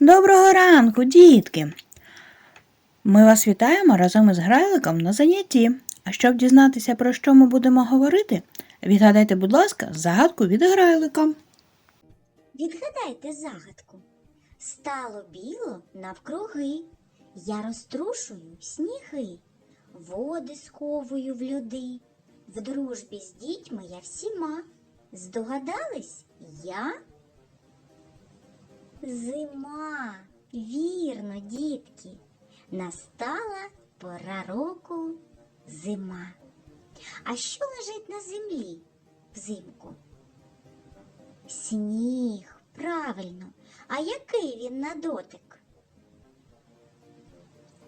Доброго ранку, дітки! Ми вас вітаємо разом із грайликом на занятті. А щоб дізнатися, про що ми будемо говорити, відгадайте, будь ласка, загадку від грайлика. Відгадайте загадку. Стало біло навкруги, я розтрушую сніги, води сховую в люди, в дружбі з дітьми я всіма. Здогадались я? Зима. Вірно, дітки. Настала пора року зима. А що лежить на землі взимку? Сніг, правильно. А який він на дотик?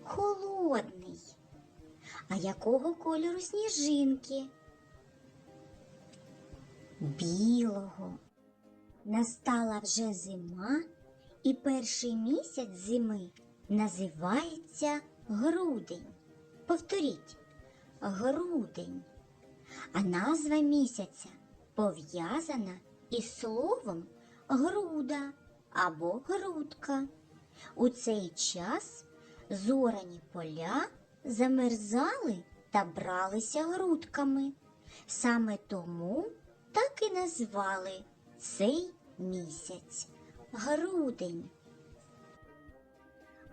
Холодний. А якого кольору сніжинки? Білого. Настала вже зима, і перший місяць зими називається грудень. Повторіть грудень. А назва місяця пов'язана із словом груда або грудка. У цей час зорані поля замерзали та бралися грудками. Саме тому так і назвали цей місяць грудень.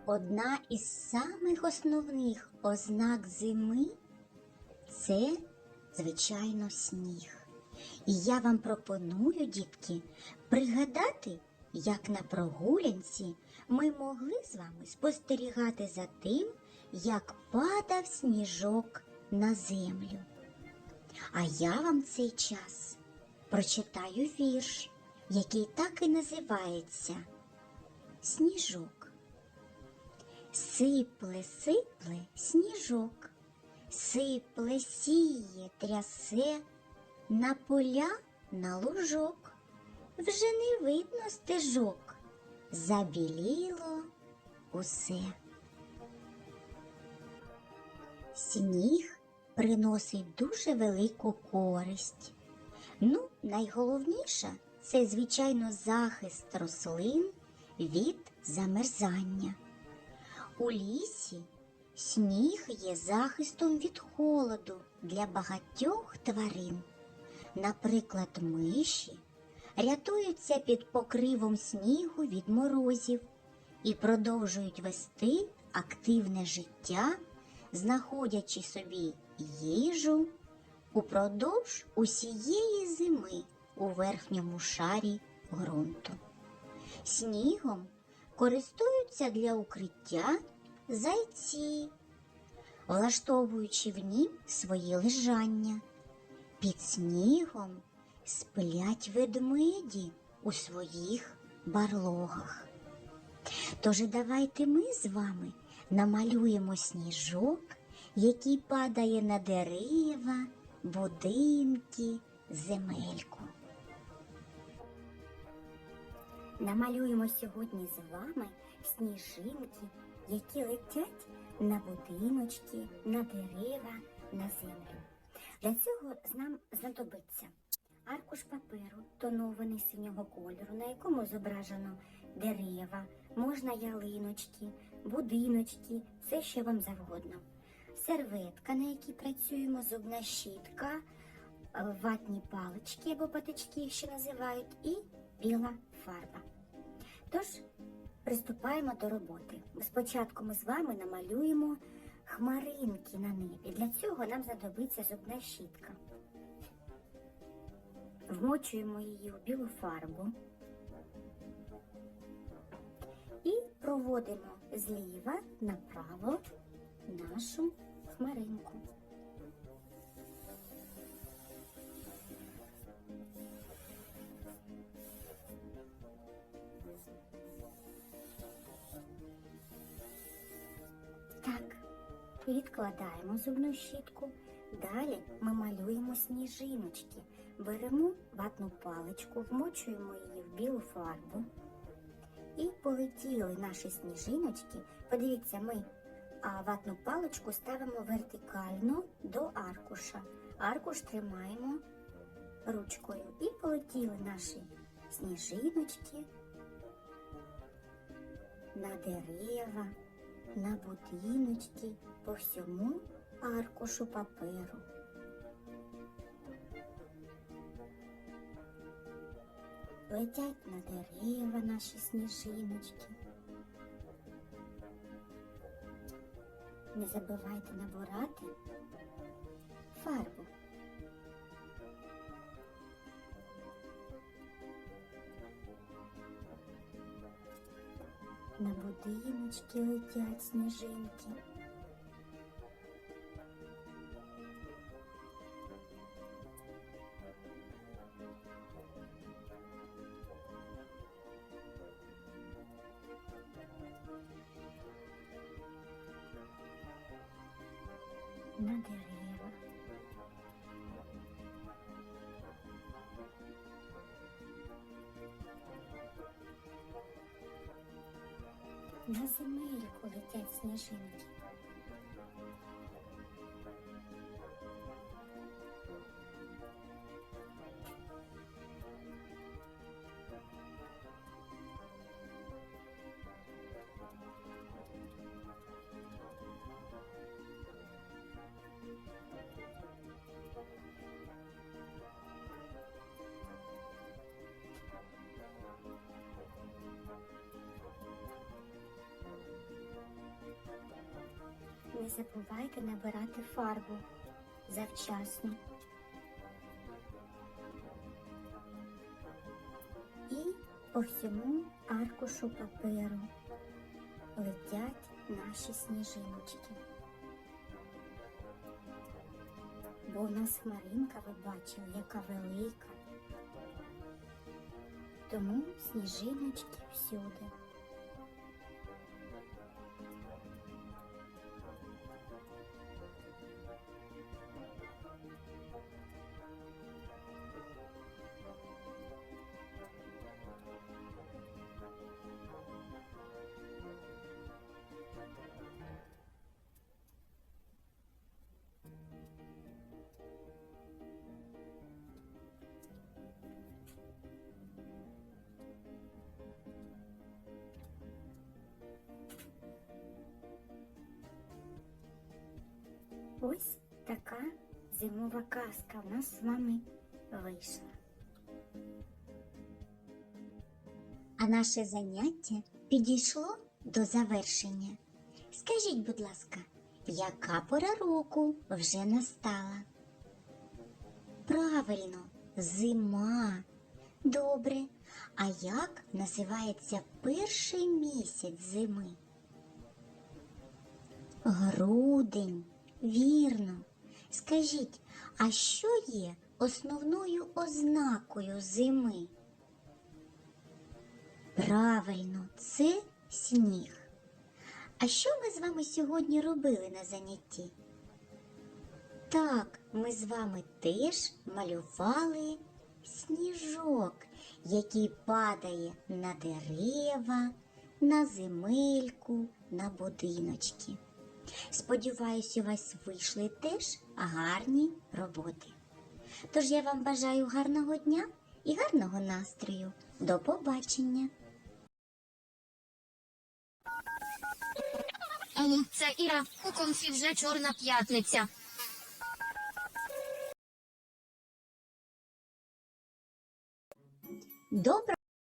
Одна із самих основних ознак зими це, звичайно, сніг. І я вам пропоную, дітки, пригадати, як на прогулянці ми могли з вами спостерігати за тим, як падав сніжок на землю. А я вам цей час прочитаю вірш, який так і називається Сніжок. Сипле, сипле сніжок, сипле, сіє, трясе, на поля, на лужок. Вже не видно стежок, забіліло усе. Сніг приносить дуже велику користь. Ну, найголовніше це, звичайно, захист рослин від замерзання. У лісі сніг є захистом від холоду для багатьох тварин. Наприклад, миші рятуються під покривом снігу від морозів і продовжують вести активне життя, знаходячи собі їжу упродовж усієї зими у верхньому шарі ґрунту. Снігом користуються для укриття зайці, влаштовуючи в нім свої лежання. Під снігом сплять ведмеді у своїх барлогах. Тож давайте ми з вами намалюємо сніжок, який падає на дерева, будинки, земельку. Намалюємо сьогодні з вами сніжинки, які летять на будиночки, на дерева, на землю. Для цього нам знадобиться аркуш паперу, тонований синього кольору, на якому зображено дерева, можна ялиночки, будиночки, все що вам завгодно. Серветка, на якій працюємо, зубна щітка, е, ватні палички або патички, їх ще називають, і біла фарба. Тож, приступаємо до роботи. Спочатку ми з вами намалюємо хмаринки на небі. Для цього нам знадобиться зубна щітка. Вмочуємо її в білу фарбу і проводимо зліва направо нашу хмаринку. Відкладаємо зубну щітку. Далі ми малюємо сніжиночки. Беремо ватну паличку, вмочуємо її в білу фарбу. І полетіли наші сніжиночки. Подивіться, ми ватну паличку ставимо вертикально до аркуша. Аркуш тримаємо ручкою. І полетіли наші сніжиночки на дерева, на будиночки, по всьому аркушу паперу. Летять на дерева наші сніжиночки. Не забувайте набирати фарбу. На будиночки летять сніжинки. На земельку летять сніжинки. Забувайте набирати фарбу завчасно. І по всьому аркушу паперу летять наші сніжиночки. Бо у нас хмаринка, ви бачили, яка велика. Тому сніжиночки всюди. Ось така зимова казка у нас з вами вийшла. А наше заняття підійшло до завершення. Скажіть, будь ласка, яка пора року вже настала? Правильно, зима. Добре. А як називається перший місяць зими? Грудень. Вірно. Скажіть, а що є основною ознакою зими? Правильно, це сніг. А що ми з вами сьогодні робили на занятті? Так, ми з вами теж малювали сніжок, який падає на дерева, на земельку, на будиночки. Сподіваюсь, у вас вийшли теж гарні роботи. Тож я вам бажаю гарного дня і гарного настрою. До побачення! Алло, це Іра. У конфі вже чорна п'ятниця. Доброго